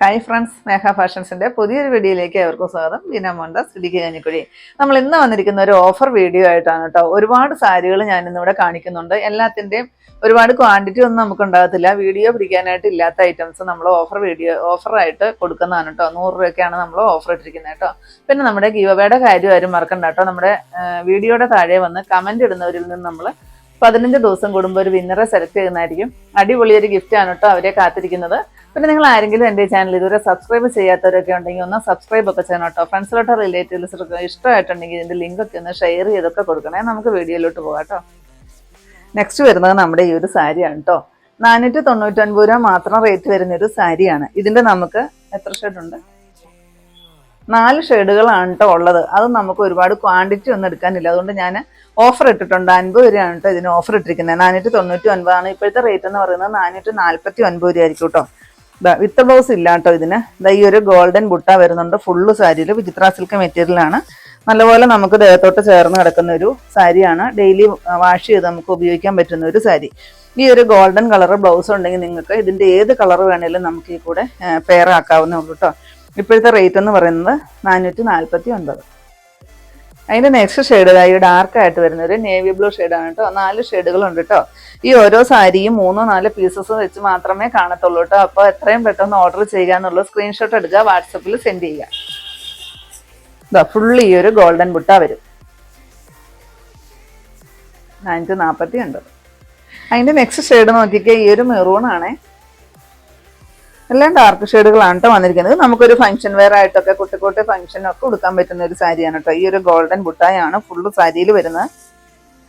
Hi friends സ്നേഹ ഫാഷൻസിന്റെ പുതിയൊരു വീഡിയോയിലേക്ക് അവർക്കും സ്വാഗതം. ബീന മോഹൻദാസ് ഇടുക്കി കഞ്ഞിക്കുഴി. നമ്മൾ ഇന്ന് വന്നിരിക്കുന്ന ഒരു ഓഫർ വീഡിയോ ആയിട്ടാണ് കേട്ടോ. ഒരുപാട് സാരികൾ ഞാൻ ഇന്നിവിടെ കാണിക്കുന്നുണ്ട്. എല്ലാത്തിന്റെയും ഒരുപാട് ക്വാണ്ടിറ്റി ഒന്നും നമുക്ക് ഉണ്ടാകത്തില്ല. വീഡിയോ പിടിക്കാനായിട്ട് ഇല്ലാത്ത ഐറ്റംസ് നമ്മൾ ഓഫർ വീഡിയോ ഓഫറായിട്ട് കൊടുക്കുന്നതാണ് കേട്ടോ. നൂറ് രൂപയ്ക്കാണ് നമ്മൾ ഓഫർ ഇട്ടിരിക്കുന്നത് കേട്ടോ. പിന്നെ നമ്മുടെ ഗീവയുടെ കാര്യം ആരും മറക്കണ്ട കേട്ടോ. നമ്മുടെ വീഡിയോയുടെ താഴെ വന്ന് കമന്റ് ഇടുന്നവരിൽ നിന്ന് നമ്മൾ പതിനഞ്ച് ദിവസം കൂടുമ്പോൾ ഒരു വിന്നറെ സെലക്ട് ചെയ്യുന്നതായിരിക്കും. അടിപൊളി ഒരു ആണ് കേട്ടോ അവരെ കാത്തിരിക്കുന്നത്. പിന്നെ നിങ്ങൾ ആരെങ്കിലും എന്റെ ചാനൽ ഇതുവരെ സബ്സ്ക്രൈബ് ചെയ്യാത്തവരൊക്കെ ഉണ്ടെങ്കിൽ ഒന്ന് സബ്സ്ക്രൈബ് ഒക്കെ ചെയ്യണം കേട്ടോ. ഫ്രണ്ട്സിലോട്ടോ റിലേറ്റീവ്സിലൊക്കെ ഇഷ്ടമായിട്ടുണ്ടെങ്കിൽ ഇതിന്റെ ലിങ്കൊക്കെ ഒന്ന് ഷെയർ ചെയ്തൊക്കെ കൊടുക്കണേ. നമുക്ക് വീഡിയോയിലോട്ട് പോകാം കേട്ടോ. നെക്സ്റ്റ് വരുന്നത് നമ്മുടെ ഈ ഒരു സാരിയാണ് കേട്ടോ. നാനൂറ്റി തൊണ്ണൂറ്റൊൻപത് രൂപ മാത്രം റേറ്റ് വരുന്ന ഒരു സാരിയാണ് ഇതിന്റെ നമുക്ക് എത്ര ഷെയ്ഡുണ്ട് നാല് ഷെയ്ഡുകളാണ് കേട്ടോ ഉള്ളത്. അത് നമുക്ക് ഒരുപാട് ക്വാണ്ടിറ്റി ഒന്നും എടുക്കാനില്ല. അതുകൊണ്ട് ഞാൻ ഓഫർ ഇട്ടിട്ടുണ്ട്. അൻപത് രൂപയാണ് കേട്ടോ ഇതിന് ഓഫർ ഇട്ടിരിക്കുന്നത് നാനൂറ്റി തൊണ്ണൂറ്റി ഒൻപതാണ് ഇപ്പോഴത്തെ റേറ്റ് എന്ന് പറയുന്നത് നാനൂറ്റി നാൽപ്പത്തി ഒൻപത് രൂപ ആയിരിക്കും കേട്ടോ വിത്ത് ബ്ലൗസ് ഇല്ല കേട്ടോ ഇതിന്. ഇതാ ഈ ഒരു ഗോൾഡൻ ബുട്ട വരുന്നുണ്ട്. ഫുള്ള് സാരിയിൽ വിചിത്ര സിൽക്ക് മെറ്റീരിയലാണ് നല്ലപോലെ നമുക്ക് ദേഹത്തോട്ട് ചേർന്ന് കിടക്കുന്ന ഒരു സാരിയാണ് ഡെയിലി വാഷ് ചെയ്ത് നമുക്ക് ഉപയോഗിക്കാൻ പറ്റുന്ന ഒരു സാരി ഈ ഒരു ഗോൾഡൻ കളർ ബ്ലൗസ് ഉണ്ടെങ്കിൽ നിങ്ങൾക്ക് ഇതിന്റെ ഏത് കളർ വേണേലും നമുക്ക് ഈ കൂടെ പെയർ ആക്കാവുന്നേ ഉള്ളൂ കേട്ടോ ഇപ്പോഴത്തെ റേറ്റ് എന്ന് പറയുന്നത് നാനൂറ്റി നാൽപ്പത്തി ഒൻപത് അതിന്റെ നെക്സ്റ്റ് ഷെയ്ഡ് ഈ ഡാർക്ക് ആയിട്ട് വരുന്ന ഒരു നേവി ബ്ലൂ ഷെയ്ഡാണ് കേട്ടോ. നാല് ഷെയ്ഡുകളുണ്ട് കേട്ടോ. ഈ ഓരോ സാരിയും മൂന്നോ നാല് പീസസ് വെച്ച് മാത്രമേ കാണത്തുള്ളൂ കേട്ടോ. അപ്പോൾ എത്രയും പെട്ടെന്ന് ഓർഡർ ചെയ്യുക എന്നുള്ള സ്ക്രീൻഷോട്ട് എടുക്കുക വാട്സപ്പിൽ സെൻഡ് ചെയ്യുക. ഇതാ ഫുള്ള് ഈ ഒരു ഗോൾഡൻ ബുട്ട വരും. നാനൂറ്റി നാൽപ്പത്തി ഒൻപത് അതിന്റെ നെക്സ്റ്റ് ഷെയ്ഡ് നോക്കിക്കേ ഈ ഒരു മെറൂൺ ആണേ. എല്ലാം ഡാർക്ക് ഷെയ്ഡുകളാണ് കേട്ടോ വന്നിരിക്കുന്നത്. നമുക്കൊരു ഫംഗ്ഷൻ വെയർ ആയിട്ടൊക്കെ കുട്ടിക്കോട്ട് ഫംഗ്ഷനൊക്കെ കൊടുക്കാൻ പറ്റുന്ന ഒരു സാരിയാണ് കേട്ടോ ഈ ഒരു ഗോൾഡൻ ബുട്ടായാണ് ഫുള്ള് സാരിയിൽ വരുന്നത്.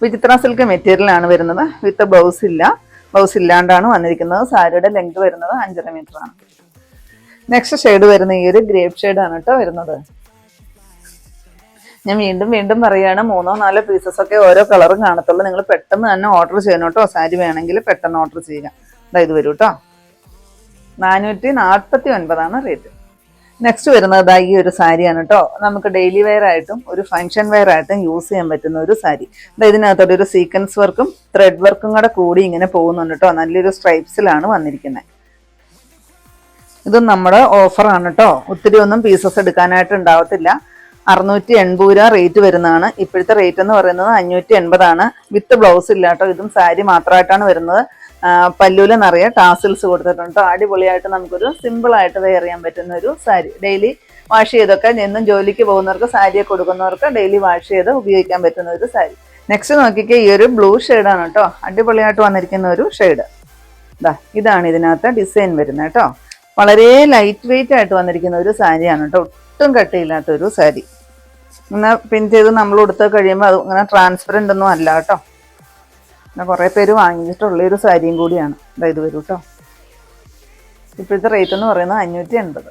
വിചിത്ര സിൽക്ക് മെറ്റീരിയലാണ് വരുന്നത്. വിത്ത് ബ്ലൗസ് ഇല്ല. ബ്ലൗസ് ഇല്ലാണ്ടാണ് വന്നിരിക്കുന്നത്. സാരിയുടെ ലെങ്ത് വരുന്നത് അഞ്ചര മീറ്റർ ആണ്. നെക്സ്റ്റ് ഷെയ്ഡ് വരുന്ന ഈ ഒരു ഗ്രേപ്പ് ഷെയ്ഡ് ആണ് കേട്ടോ വരുന്നത്. ഞാൻ വീണ്ടും വീണ്ടും പറയുകയാണ് മൂന്നോ നാലോ പീസസ് ഒക്കെ ഓരോ കളറും കാണത്തുള്ളൂ. നിങ്ങൾ പെട്ടെന്ന് തന്നെ ഓർഡർ ചെയ്യണം കേട്ടോ സാരി വേണമെങ്കിൽ പെട്ടെന്ന് ഓർഡർ ചെയ്യുക. വരൂ വരും കേട്ടോ നാനൂറ്റി നാൽപ്പത്തി ഒൻപതാണ് റേറ്റ് നെക്സ്റ്റ് വരുന്നത് ഈ ഒരു സാരിയാണ് കേട്ടോ നമുക്ക് ഡെയിലി വെയർ ആയിട്ടും ഒരു ഫംഗ്ഷൻ വെയർ ആയിട്ടും യൂസ് ചെയ്യാൻ പറ്റുന്ന ഒരു സാരി. ഇതിനകത്തോടെ ഒരു സീക്വൻസ് വർക്കും ത്രെഡ് വർക്കും കൂടെ കൂടി ഇങ്ങനെ പോകുന്നുണ്ട് കേട്ടോ നല്ലൊരു സ്ട്രൈപ്സിലാണ് വന്നിരിക്കുന്നത് ഇതും നമ്മുടെ ഓഫറാണ് കേട്ടോ ഒത്തിരി ഒന്നും പീസസ് എടുക്കാനായിട്ട് ഉണ്ടാവത്തില്ല. അറുന്നൂറ്റി എൺപത് രൂപ റേറ്റ് വരുന്നതാണ്. ഇപ്പോഴത്തെ റേറ്റ് എന്ന് പറയുന്നത് അഞ്ഞൂറ്റി എൺപതാണ് വിത്ത് ബ്ലൗസ് ഇല്ല കേട്ടോ ഇതും സാരി മാത്രമായിട്ടാണ് വരുന്നത്. പല്ലൂൽ നിറയെ ടാസിൽസ് കൊടുത്തിട്ടുണ്ട്. അടിപൊളിയായിട്ട് നമുക്കൊരു സിമ്പിൾ ആയിട്ട് വെയർ ചെയ്യാൻ പറ്റുന്ന ഒരു സാരി. ഡെയിലി വാഷ് ചെയ്തൊക്കെ എന്നും ജോലിക്ക് പോകുന്നവർക്ക് സാരിയെ കൊടുക്കുന്നവർക്ക് ഡെയിലി വാഷ് ചെയ്ത് ഉപയോഗിക്കാൻ പറ്റുന്ന ഒരു സാരി. നെക്സ്റ്റ് നോക്കിക്കേ ഈ ഒരു ബ്ലൂ ഷെയ്ഡാണ് കേട്ടോ അടിപൊളിയായിട്ട് വന്നിരിക്കുന്ന ഒരു ഷെയ്ഡ് ഇതാ ഇതാണ് ഇതിനകത്ത് ഡിസൈൻ വരുന്നത് കേട്ടോ വളരെ ലൈറ്റ് വെയിറ്റ് ആയിട്ട് വന്നിരിക്കുന്ന ഒരു സാരിയാണ് കേട്ടോ ഒട്ടും കട്ടിയില്ലാത്ത ഒരു സാരി. എന്നാൽ പിൻ ചെയ്ത് നമ്മൾ ഉടുത്ത് കഴിയുമ്പോൾ അത് അങ്ങനെ ട്രാൻസ്പെറന്റ് ഒന്നും അല്ല കേട്ടോ പിന്നെ കുറേ പേര് വാങ്ങിച്ചിട്ടുള്ള ഒരു സാരിയും കൂടിയാണ്. ഇത് വരും കേട്ടോ ഇപ്പോഴത്തെ റേറ്റ് എന്ന് പറയുന്നത് അഞ്ഞൂറ്റി എൺപത്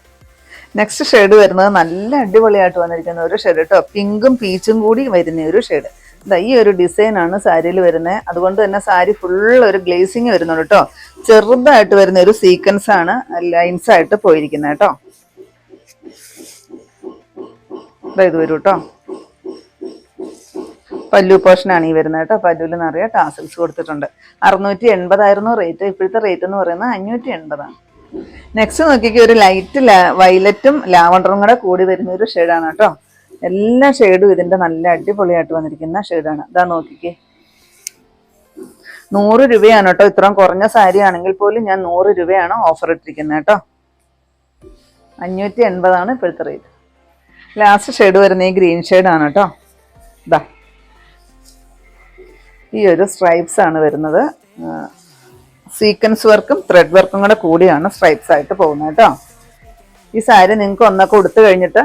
നെക്സ്റ്റ് ഷെയ്ഡ് വരുന്നത് നല്ല അടിപൊളിയായിട്ട് വന്നിരിക്കുന്ന ഒരു ഷെയ്ഡ് കേട്ടോ പിങ്കും പീച്ചും കൂടി വരുന്ന ഒരു ഷെയ്ഡ് ഇതാ ഈ ഒരു ഡിസൈനാണ് സാരിയിൽ വരുന്നത് അതുകൊണ്ട് തന്നെ സാരി ഫുൾ ഒരു ഗ്ലേസിങ് വരുന്നുണ്ട് കേട്ടോ ചെറുതായിട്ട് വരുന്ന ഒരു സീക്വൻസ് ആണ് ലൈൻസ് ആയിട്ട് പോയിരിക്കുന്നത് കേട്ടോ ഇത് വരും കേട്ടോ പല്ലു പോർഷനാണ് ഈ വരുന്നത് കേട്ടോ. പല്ലുവിൽ നിറയെ ടാസിൽസ് കൊടുത്തിട്ടുണ്ട്. അറുന്നൂറ്റി എൺപതായിരുന്നു റേറ്റ്. ഇപ്പോഴത്തെ റേറ്റ് എന്ന് പറയുന്നത് അഞ്ഞൂറ്റി എൺപതാണ് നെക്സ്റ്റ് നോക്കിക്ക് ഒരു ലൈറ്റ് വൈലറ്റും ലാവണ്ടറും കൂടെ കൂടി വരുന്ന ഒരു ഷെയ്ഡാണ് കേട്ടോ. എല്ലാ ഷെയ്ഡും ഇതിന്റെ നല്ല അടിപൊളിയായിട്ട് വന്നിരിക്കുന്ന ഷെയ്ഡാണ് ഇതാ നോക്കിക്കേ. നൂറ് രൂപയാണ് കേട്ടോ. ഇത്രയും കുറഞ്ഞ സാരി ആണെങ്കിൽ പോലും ഞാൻ നൂറ് രൂപയാണ് ഓഫർ ഇട്ടിരിക്കുന്നത് കേട്ടോ. അഞ്ഞൂറ്റി എൺപതാണ് ഇപ്പോഴത്തെ റേറ്റ് ലാസ്റ്റ് ഷെയ്ഡ് വരുന്ന ഈ ഗ്രീൻ ഷെയ്ഡാണ് കേട്ടോ. ഇതാ. ഈ ഒരു സ്ട്രൈപ്സ് ആണ് വരുന്നത്. സീക്വൻസ് വർക്കും ത്രെഡ് വർക്കും കൂടെ കൂടിയാണ് സ്ട്രൈപ്സ് ആയിട്ട് പോകുന്നത് കേട്ടോ ഈ സാരി നിങ്ങൾക്ക് ഒന്നൊക്കെ കൊടുത്തു കഴിഞ്ഞിട്ട്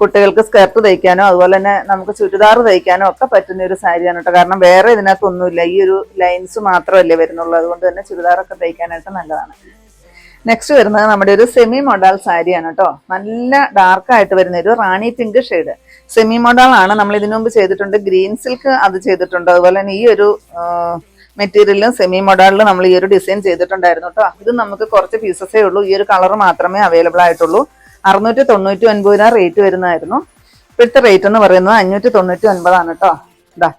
കുട്ടികൾക്ക് സ്കർട്ട് തയ്ക്കാനോ അതുപോലെ തന്നെ നമുക്ക് ചുരിദാർ തയ്ക്കാനോ ഒക്കെ പറ്റുന്ന ഒരു സാരിയാണ് കേട്ടോ കാരണം വേറെ ഇതിനകത്തൊന്നുമില്ല. ഈ ഒരു ലൈൻസ് മാത്രമല്ലേ വരുന്നുള്ളൂ. അതുകൊണ്ട് തന്നെ ചുരിദാറൊക്കെ തയ്ക്കാനായിട്ട് നല്ലതാണ്. നെക്സ്റ്റ് വരുന്നത് നമ്മുടെ ഒരു സെമി മോഡൽ സാരിയാണ് കേട്ടോ. നല്ല ഡാർക്ക് ആയിട്ട് വരുന്ന ഒരു rani pink shade semi model ആണ്. നമ്മൾ ഇതിനു മുമ്പ് ചെയ്തിട്ടുണ്ട്. ഗ്രീൻ സിൽക്ക് അത് ചെയ്തിട്ടുണ്ട്. അതുപോലെ തന്നെ ഈ ഒരു മെറ്റീരിയലും സെമി മൊഡാളിൽ നമ്മൾ ഈ ഒരു ഡിസൈൻ ചെയ്തിട്ടുണ്ടായിരുന്നു കേട്ടോ. ഇത് നമുക്ക് കുറച്ച് പീസസേ ഉള്ളൂ. ഈ ഒരു കളർ മാത്രമേ അവൈലബിൾ ആയിട്ടുള്ളൂ. അറുന്നൂറ്റി തൊണ്ണൂറ്റി ഒൻപത് രൂപ റേറ്റ് വരുന്നതായിരുന്നു. ഇപ്പോഴത്തെ റേറ്റ് എന്ന് പറയുന്നത് അഞ്ഞൂറ്റി തൊണ്ണൂറ്റി ഒൻപതാണ് കേട്ടോ. ഇതാ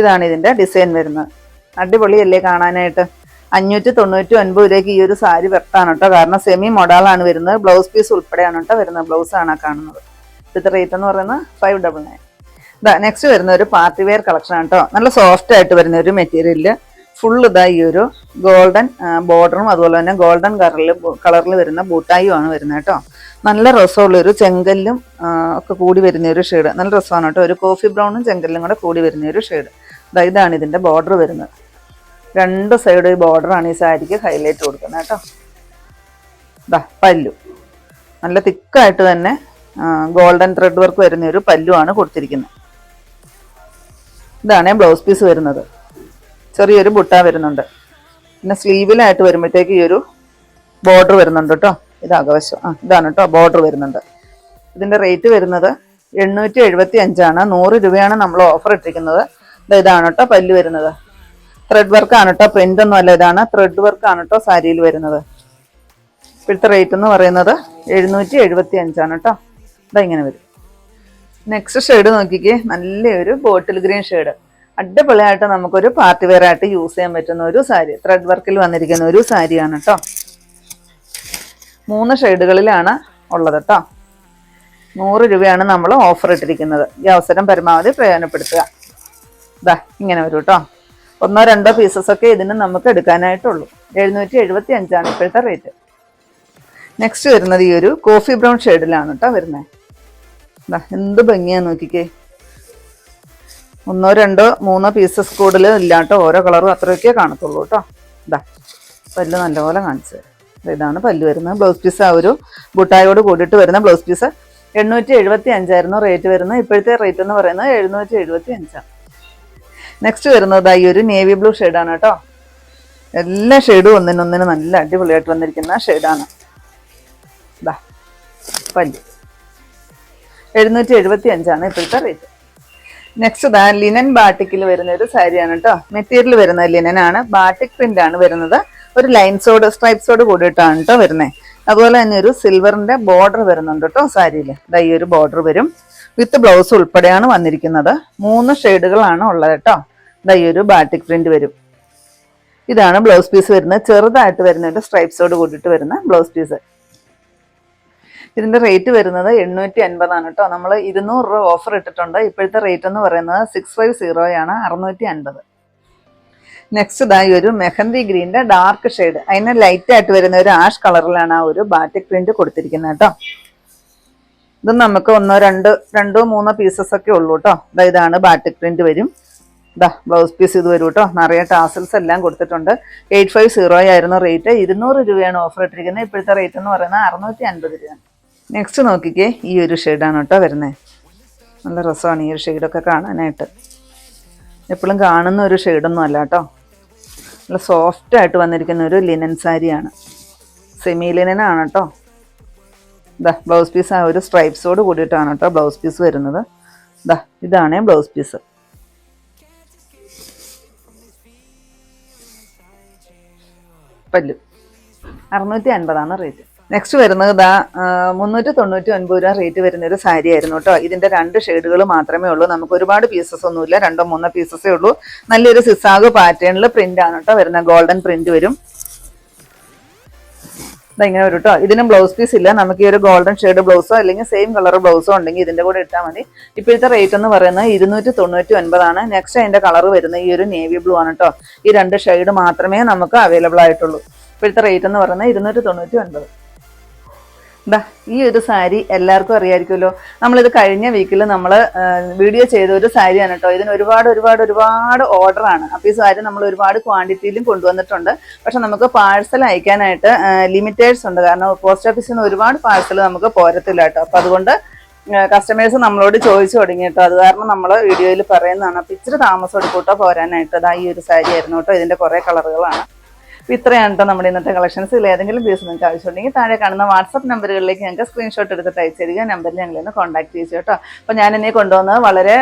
ഇതാണ് ഇതിന്റെ ഡിസൈൻ വരുന്നത്. അടിപൊളിയല്ലേ കാണാനായിട്ട്? അഞ്ഞൂറ്റി തൊണ്ണൂറ്റി ഒൻപത് രൂപയ്ക്ക് ഈ ഒരു സാരി വെർത്താണ് കേട്ടോ. കാരണം സെമി മൊഡാളാണ് വരുന്നത്. ബ്ലൗസ് പീസ് ഉൾപ്പെടെയാണ് കേട്ടോ വരുന്നത്. ബ്ലൗസ് ആണ് കാണുന്നത്. ഇത് റേറ്റ് എന്ന് പറയുന്നത് ഫൈവ് ഡബിൾ നയൻ ഇതാ നെക്സ്റ്റ് വരുന്ന ഒരു പാർട്ടി വെയർ കളക്ഷൻ ആണ് കേട്ടോ. നല്ല സോഫ്റ്റ് ആയിട്ട് വരുന്ന ഒരു മെറ്റീരിയലിൽ ഫുൾ ഇതാ ഈ ഒരു ഗോൾഡൻ ബോർഡറും അതുപോലെ തന്നെ ഗോൾഡൻ കളറിൽ കളറിൽ വരുന്ന ബൂട്ടായും ആണ് വരുന്നത് കേട്ടോ. നല്ല രസമുള്ള ഒരു ചെങ്കല്ലും ഒക്കെ കൂടി വരുന്ന ഒരു ഷെയ്ഡ് നല്ല രസമാണ് കേട്ടോ. ഒരു കോഫി ബ്രൗണും ചെങ്കല്ലും കൂടെ കൂടി വരുന്ന ഒരു ഷെയ്ഡ് ഇതാ ഇതാണ് ഇതിന്റെ ബോർഡർ വരുന്നത്. രണ്ട് സൈഡ് ഈ ബോർഡറാണ് ഈ സാരിക്ക് ഹൈലൈറ്റ് കൊടുക്കുന്നത് കേട്ടോ. ഇതാ പല്ലു. നല്ല തിക്കായിട്ട് തന്നെ ഗോൾഡൻ ത്രെഡ് വർക്ക് വരുന്ന ഒരു പല്ലുവാണ് കൊടുത്തിരിക്കുന്നത്. ഇതാണ് ബ്ലൗസ് പീസ് വരുന്നത്. ചെറിയൊരു ബുട്ട വരുന്നുണ്ട്. പിന്നെ സ്ലീവിലായിട്ട് വരുമ്പോഴത്തേക്ക് ഈ ഒരു ബോർഡർ വരുന്നുണ്ട് കേട്ടോ. ഇത് അകവശം ആ ഇതാണ് കേട്ടോ ബോർഡർ വരുന്നുണ്ട്. ഇതിന്റെ റേറ്റ് വരുന്നത് എണ്ണൂറ്റി എഴുപത്തി അഞ്ചാണ് നൂറ് രൂപയാണ് നമ്മൾ ഓഫർ ഇട്ടിരിക്കുന്നത്. ഇതാണ് കേട്ടോ പല്ല് വരുന്നത്. ത്രെഡ് വർക്ക് ആണ് കേട്ടോ പ്രിന്റ് ഒന്നും അല്ല ഇതാണ്. ത്രെഡ് വർക്ക് ആണ് കേട്ടോ സാരിയിൽ വരുന്നത്. ഇപ്പോഴത്തെ റേറ്റ് എന്ന് പറയുന്നത് എഴുന്നൂറ്റി എഴുപത്തി അഞ്ചാണ് കേട്ടോ ഇതാ ഇങ്ങനെ വരും. നെക്സ്റ്റ് ഷെയ്ഡ് നോക്കിക്കേ. നല്ലൊരു ബോട്ടിൽ ഗ്രീൻ ഷെയ്ഡ് അടിപൊളിയായിട്ട് നമുക്കൊരു പാർട്ടി വെയർ ആയിട്ട് യൂസ് ചെയ്യാൻ പറ്റുന്ന ഒരു സാരി. ത്രെഡ് വർക്കിൽ വന്നിരിക്കുന്ന ഒരു സാരിയാണ് കേട്ടോ മൂന്ന് ഷെയ്ഡുകളിലാണ് ഉള്ളത് കേട്ടോ നൂറ് രൂപയാണ് നമ്മൾ ഓഫർ ഇട്ടിരിക്കുന്നത്. ഈ അവസരം പരമാവധി പ്രയോജനപ്പെടുത്തുക. ഇതാ ഇങ്ങനെ വരും കേട്ടോ ഒന്നോ രണ്ടോ പീസസ് ഒക്കെ ഇതിന് നമുക്ക് എടുക്കാനായിട്ടുള്ളൂ. എഴുന്നൂറ്റി എഴുപത്തി അഞ്ചാണ് ഇപ്പോഴത്തെ റേറ്റ് നെക്സ്റ്റ് വരുന്നത് ഈ ഒരു കോഫി ബ്രൗൺ ഷെയ്ഡിലാണ് കേട്ടോ വരുന്നത് എന്ത് ഭംഗിയാ നോക്കിക്കേ. ഒന്നോ രണ്ടോ മൂന്നോ പീസസ് കൂടുതൽ ഇല്ലാട്ടോ ഓരോ കളറും അത്രയൊക്കെ കാണത്തുള്ളൂ കേട്ടോ ഇതാ പല്ല് നല്ലപോലെ കാണിച്ചു തരും. ഇതാണ് പല്ല് വരുന്നത്. ബ്ലൗസ് പീസ് ആ ഒരു ബുട്ടായോട് കൂടിയിട്ട് വരുന്ന ബ്ലൗസ് പീസ് എണ്ണൂറ്റി എഴുപത്തി അഞ്ചായിരുന്നു റേറ്റ് വരുന്നത്. ഇപ്പോഴത്തെ റേറ്റ് എന്ന് പറയുന്നത് എഴുന്നൂറ്റി എഴുപത്തി അഞ്ചാണ് നെക്സ്റ്റ് വരുന്നത് ഈ ഒരു നേവി ബ്ലൂ ഷെയ്ഡാണ് കേട്ടോ. എല്ലാ ഷെയ്ഡും ഒന്നിനൊന്നിന് നല്ല അടിപൊളിയായിട്ട് വന്നിരിക്കുന്ന ഷെയ്ഡാണ് പല്ല് എഴുന്നൂറ്റി എഴുപത്തി അഞ്ചാണ് ഇപ്പോഴത്തെ റേറ്റ് നെക്സ്റ്റ് ഇതാ ലിനൻ ബാട്ടിക്കിൽ വരുന്ന ഒരു സാരിയാണ് കേട്ടോ. മെറ്റീരിയൽ വരുന്ന ലിനൻ ആണ്. ബാട്ടിക് പ്രിന്റ് ആണ് വരുന്നത്. ഒരു ലൈൻസോട് സ്ട്രൈപ്സോട് കൂടിയിട്ടാണ് കേട്ടോ വരുന്നത് അതുപോലെ തന്നെ ഒരു സിൽവറിന്റെ ബോർഡർ വരുന്നുണ്ട് കേട്ടോ സാരിയിൽ ദാ ഈ ഒരു ബോർഡർ വരും. വിത്ത് ബ്ലൗസ് ഉൾപ്പെടെയാണ് വന്നിരിക്കുന്നത്. മൂന്ന് ഷെയ്ഡുകളാണ് ഉള്ളത് കേട്ടോ. ദാ ഈ ഒരു ബാറ്റിക് പ്രിന്റ് വരും. ഇതാണ് ബ്ലൗസ് പീസ് വരുന്നത്. ചെറുതായിട്ട് വരുന്ന ഒരു സ്ട്രൈപ്സോട് കൂടിയിട്ട് വരുന്ന ബ്ലൗസ് പീസ്. ഇതിന്റെ റേറ്റ് വരുന്നത് എണ്ണൂറ്റി അൻപതാണ് കേട്ടോ. നമ്മൾ ഇരുന്നൂറ് രൂപ ഓഫർ ഇട്ടിട്ടുണ്ട്. ഇപ്പോഴത്തെ റേറ്റ് എന്ന് പറയുന്നത് സിക്സ് ഫൈവ് സീറോയാണ്. അറുന്നൂറ്റി അൻപത് നെക്സ്റ്റ് ഇതായി ഒരു മെഹന്തി ഗ്രീന്റെ ഡാർക്ക് ഷെയ്ഡ്. അതിന് ലൈറ്റ് ആയിട്ട് വരുന്ന ഒരു ആഷ് കളറിലാണ് ആ ഒരു ബാറ്റിക് പ്രിന്റ് കൊടുത്തിരിക്കുന്നത് കേട്ടോ. ഇത് നമുക്ക് ഒന്നോ രണ്ട് രണ്ടോ മൂന്നോ പീസസ് ഒക്കെ ഉള്ളൂ കേട്ടോ ഇതാ ഇതാണ് ബാറ്റിക് പ്രിന്റ് വരും. ഇതാ ബ്ലൗസ് പീസ് ഇത് വരും കേട്ടോ നിറയെ ടാസൽസ് എല്ലാം കൊടുത്തിട്ടുണ്ട്. എയ്റ്റ് ഫൈവ് സീറോ ആയിരുന്നു റേറ്റ് ഇരുന്നൂറ് രൂപയാണ് ഓഫർ ഇട്ടിരിക്കുന്നത്. ഇപ്പോഴത്തെ റേറ്റ് എന്ന് പറയുന്നത് അറുന്നൂറ്റി അൻപത് രൂപയാണ്. നെക്സ്റ്റ് നോക്കിക്കേ. ഈ ഒരു ഷെയ്ഡാണ് കേട്ടോ വരുന്നത് നല്ല രസമാണ് ഈ ഒരു ഷെയ്ഡൊക്കെ കാണാനായിട്ട്. എപ്പോഴും കാണുന്ന ഒരു ഷെയ്ഡൊന്നും അല്ല കേട്ടോ നല്ല സോഫ്റ്റായിട്ട് വന്നിരിക്കുന്ന ഒരു ലിനൻ സാരിയാണ് സെമി ലിനൻ ആണ് കേട്ടോ ഇതാ ബ്ലൗസ് പീസ് ആ ഒരു സ്ട്രൈപ്സോട് കൂടിയിട്ടാണ് കേട്ടോ ബ്ലൗസ് പീസ് വരുന്നത്. ദാ ഇതാണ് ബ്ലൗസ് പീസ് പല്ലു. അറുന്നൂറ്റി അൻപതാണ് റേറ്റ് നെക്സ്റ്റ് വരുന്നത് ഇതാ മുന്നൂറ്റി തൊണ്ണൂറ്റി ഒൻപത് രൂപ റേറ്റ് വരുന്ന ഒരു സാരി ആയിരുന്നു കേട്ടോ. ഇതിന്റെ രണ്ട് ഷെയ്ഡുകൾ മാത്രമേ ഉള്ളൂ. നമുക്ക് ഒരുപാട് പീസസ് ഒന്നുമില്ല. രണ്ടോ മൂന്നോ പീസസേ ഉള്ളൂ. നല്ലൊരു സിസാഗ് പാറ്റേണിൽ പ്രിന്റ് ആണ് കേട്ടോ. വരുന്ന ഗോൾഡൻ പ്രിന്റ് വരും. ഇങ്ങനെ വരും കേട്ടോ ഇതിനും ബ്ലൗസ് പീസ് ഇല്ല. നമുക്ക് ഈ ഒരു ഗോൾഡൻ ഷെയ്ഡ് ബ്ലൗസോ അല്ലെങ്കിൽ സെയിം കളർ ബ്ലൗസോ ഉണ്ടെങ്കിൽ ഇതിന്റെ കൂടെ ഇട്ടാൽ മതി. ഇപ്പോഴത്തെ റേറ്റ് എന്ന് പറയുന്നത് ഇരുന്നൂറ്റി തൊണ്ണൂറ്റി ഒൻപതാണ് നെക്സ്റ്റ് അതിന്റെ കളർ വരുന്നത് ഈ ഒരു നേവി ബ്ലൂ ആണ് കേട്ടോ ഈ രണ്ട് ഷെയ്ഡ് മാത്രമേ നമുക്ക് അവൈലബിൾ ആയിട്ടുള്ളൂ. ഇപ്പോഴത്തെ റേറ്റ് എന്ന് പറയുന്നത് ഇരുന്നൂറ്റി തൊണ്ണൂറ്റി ഒൻപത് ദാ ഈ ഒരു സാരി എല്ലാവർക്കും അറിയാമായിരിക്കുമല്ലോ നമ്മളിത് കഴിഞ്ഞ വീക്കിൽ നമ്മൾ വീഡിയോ ചെയ്ത ഒരു സാരിയാണ് കേട്ടോ. ഇതിന് ഒരുപാട് ഒരുപാട് ഒരുപാട് ഓർഡറാണ് അപ്പോൾ ഈ സാരി നമ്മൾ ഒരുപാട് ക്വാണ്ടിറ്റിയിലും കൊണ്ടുവന്നിട്ടുണ്ട്. പക്ഷെ നമുക്ക് പാഴ്സൽ അയക്കാനായിട്ട് ലിമിറ്റേഴ്സ് ഉണ്ട്. കാരണം പോസ്റ്റ് ഓഫീസിൽ നിന്ന് ഒരുപാട് പാഴ്സൽ നമുക്ക് പോരത്തില്ല കേട്ടോ. അപ്പോൾ അതുകൊണ്ട് കസ്റ്റമേഴ്സ് നമ്മളോട് ചോദിച്ചു തുടങ്ങി കേട്ടോ. അത് കാരണം നമ്മൾ വീഡിയോയിൽ പറയുന്നതാണ്. അപ്പോൾ ഇച്ചിരി താമസം എടുക്കൂട്ടോ പോരാനായിട്ട്. അതാ ഈ ഒരു സാരി ആയിരുന്നു കേട്ടോ. ഇതിന്റെ കുറേ കളറുകളാണ് അപ്പോൾ ഇത്രയാണ് കേട്ടോ നമ്മുടെ ഇന്നത്തെ കളക്ഷൻസ് ഇതിൽ ഏതെങ്കിലും പീസ് നിങ്ങൾക്ക് ആവശ്യമുണ്ടെങ്കിൽ താഴെ കാണുന്ന വാട്സപ്പ് നമ്പറുകളിലേക്ക് ഞങ്ങൾക്ക് സ്ക്രീൻഷോട്ട് എടുത്തിട്ട് അയച്ചു തരിക. നമ്പറിൽ ഞങ്ങളെ ഇന്ന് കോൺടാക്ട് ചെയ്തു കേട്ടോ അപ്പോൾ ഞാൻ എന്നെ കൊണ്ടുവന്നത് വളരെ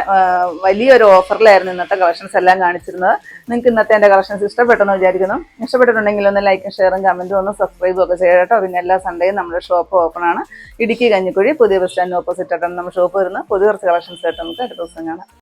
വലിയൊരു ഓഫറിലായിരുന്നു ഇന്നത്തെ കളക്ഷൻസ് എല്ലാം കാണിച്ചിരുന്നത്. നിങ്ങൾക്ക് ഇന്നത്തെ എന്റെ കളക്ഷൻസ് ഇഷ്ടപ്പെട്ടെന്ന് വിചാരിക്കുന്നു. ഇഷ്ടപ്പെട്ടിട്ടുണ്ടെങ്കിൽ ഒന്ന് ലൈക്കും ഷെയറും കമന്റും ഒന്ന് സബ്സ്ക്രൈബും ഒക്കെ ചെയ്യുക കേട്ടോ പിന്നെ എല്ലാ സൺഡേയും നമ്മുടെ ഷോപ്പ് ഓപ്പൺ ആണ്. ഇടുക്കി കഞ്ഞിക്കുഴി പുതിയ ബസ് സ്റ്റാൻഡിന് ഓപ്പോസിറ്റ് ആയിട്ടാണ് നമ്മുടെ ഷോപ്പ് വരുന്നത്. പുതിയ കുറച്ച് കളക്ഷൻസ് ആയിട്ട് നമുക്ക് അടുത്ത ദിവസം കാണാം.